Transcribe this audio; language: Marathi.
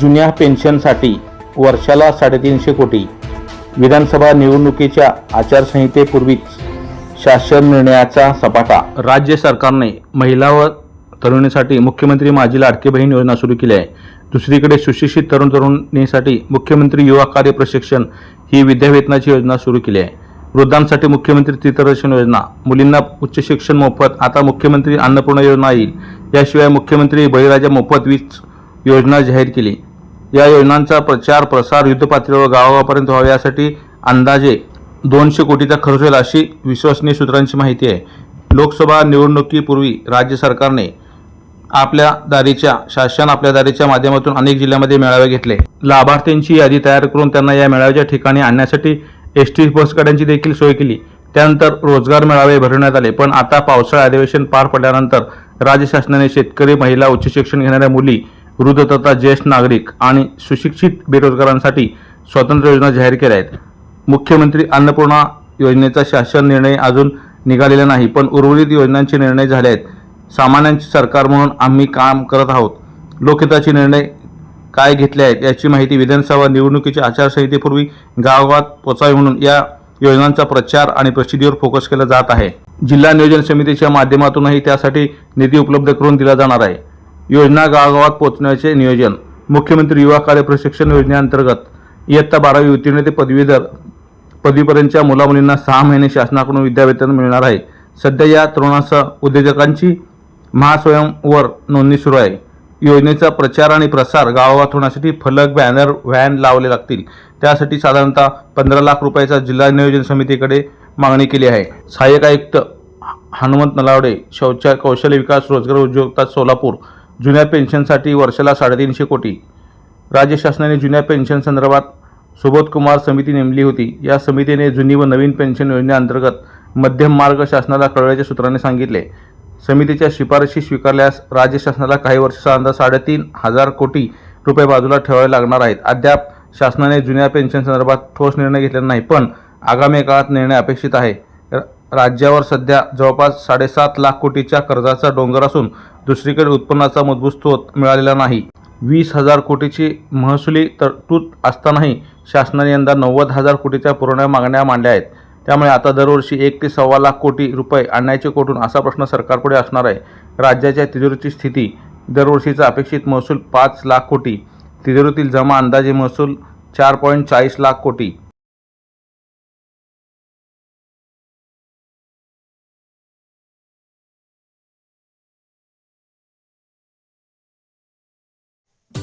जुन्या पेन्शनसाठी वर्षाला साडेतीनशे कोटी. विधानसभा निवडणुकीच्या आचारसंहितेपूर्वीच शासन निर्णयाचा सपाटा. राज्य सरकारने महिला व तरुणीसाठी मुख्यमंत्री माझी लाडकी बहीण योजना सुरू केली आहे. दुसरीकडे सुशिक्षित तरुण तरुणीसाठी मुख्यमंत्री युवा कार्य प्रशिक्षण ही विद्यावेतनाची योजना सुरू केली आहे. वृद्धांसाठी मुख्यमंत्री तीर्थदर्शन योजना मुलींना उच्च शिक्षण मोफत आता मुख्यमंत्री अन्नपूर्णा योजना येईल. याशिवाय मुख्यमंत्री बळीराजा मोफत वीज योजना जाहीर केली. या योजनांचा प्रचार प्रसार युद्धपातळीवर गावागावापर्यंत व्हावा यासाठी अंदाजे दोनशे कोटीचा खर्च होईल अशी विश्वसनीय सूत्रांची माहिती आहे. लोकसभा निवडणुकीपूर्वी राज्य सरकारने आपल्या दारीच्या शासन आपल्या दारीच्या माध्यमातून अनेक जिल्ह्यामध्ये मेळावे घेतले. लाभार्थ्यांची यादी तयार करून त्यांना या मेळाव्याच्या ठिकाणी आणण्यासाठी एस टी बसगाड्यांची देखील सोय केली. त्यानंतर रोजगार मेळावे भरवण्यात आले. पण आता पावसाळा अधिवेशन पार पडल्यानंतर राज्य शासनाने शेतकरी महिला उच्च शिक्षण घेणाऱ्या मुली वृद्ध तथा ज्येष्ठ नागरिक आणि सुशिक्षित बेरोजगारांसाठी स्वतंत्र योजना जाहीर केल्या आहेत. मुख्यमंत्री अन्नपूर्णा योजनेचा शासन निर्णय अजून निघालेला नाही पण उर्वरित योजनांचे निर्णय झाले आहेत. सामान्यांचे सरकार म्हणून आम्ही काम करत आहोत. लोकहिताचे निर्णय काय घेतले आहेत याची माहिती विधानसभा निवडणुकीच्या आचारसंहितेपूर्वी गावागावात पोचावी म्हणून या योजनांचा प्रचार आणि प्रसिद्धीवर फोकस केला जात आहे. जिल्हा नियोजन समितीच्या माध्यमातूनही त्यासाठी निधी उपलब्ध करून दिला जाणार आहे. योजना गावागावात पोहोचण्याचे नियोजन मुख्यमंत्री युवा कार्य प्रशिक्षण योजनेअंतर्गत इयत्ता बारावी उत्तीर्ण ते पदवीधर पदवीपर्यंतच्या मुलामुलींना सहा महिने शासनाकडून विद्यावेतन मिळणार आहे. सध्या या तरुणासह उद्योजकांची महास्वयंवर नोंदणी सुरू आहे. योजनेचा प्रचार आणि प्रसार गावागावात होण्यासाठी फलक बॅनर व्हॅन लावले लागतील. त्यासाठी साधारणतः पंधरा लाख रुपयाचा जिल्हा नियोजन समितीकडे मागणी केली आहे. सहाय्यक आयुक्त हनुमंत नलावडे शौचालय कौशल्य विकास रोजगार उद्योगता सोलापूर जुन्या पेन्शनसाठी वर्षाला साडेतीनशे कोटी. राज्य शासनाने जुन्या पेन्शन संदर्भात सुबोधकुमार समिती नेमली होती. या समितीने जुनी व नवीन पेन्शन योजनेअंतर्गत मध्यम मार्ग शासनाला कळवल्याचे सूत्राने सांगितले. समितीच्या शिफारशी स्वीकारल्यास राज्य शासनाला काही वर्षाचा अंदाज साडेतीन हजार कोटी रुपये बाजूला ठेवावे लागणार आहेत. अद्याप शासनाने जुन्या पेन्शन संदर्भात ठोस निर्णय घेतलेला नाही पण आगामी काळात निर्णय अपेक्षित आहे. राज्यावर सध्या जवळपास साडेसात लाख कोटीच्या कर्जाचा डोंगर असून दुसरीकडे उत्पन्नाचा मजबूत स्रोत मिळालेला नाही. वीस हजार कोटीची महसुली तरतूद असतानाही शासनाने यंदा नव्वद हजार कोटीच्या पुरवण्या मागण्या मांडल्या आहेत. त्यामुळे आता दरवर्षी एक ते सव्वा लाख कोटी रुपये आणण्याचे कोठून असा प्रश्न सरकारपुढे असणार आहे. राज्याच्या तिजोरीची स्थिती दरवर्षीचा अपेक्षित महसूल पाच लाख कोटी तिजोरीतील जमा अंदाजे महसूल चार पॉईंट चाळीस लाख कोटी.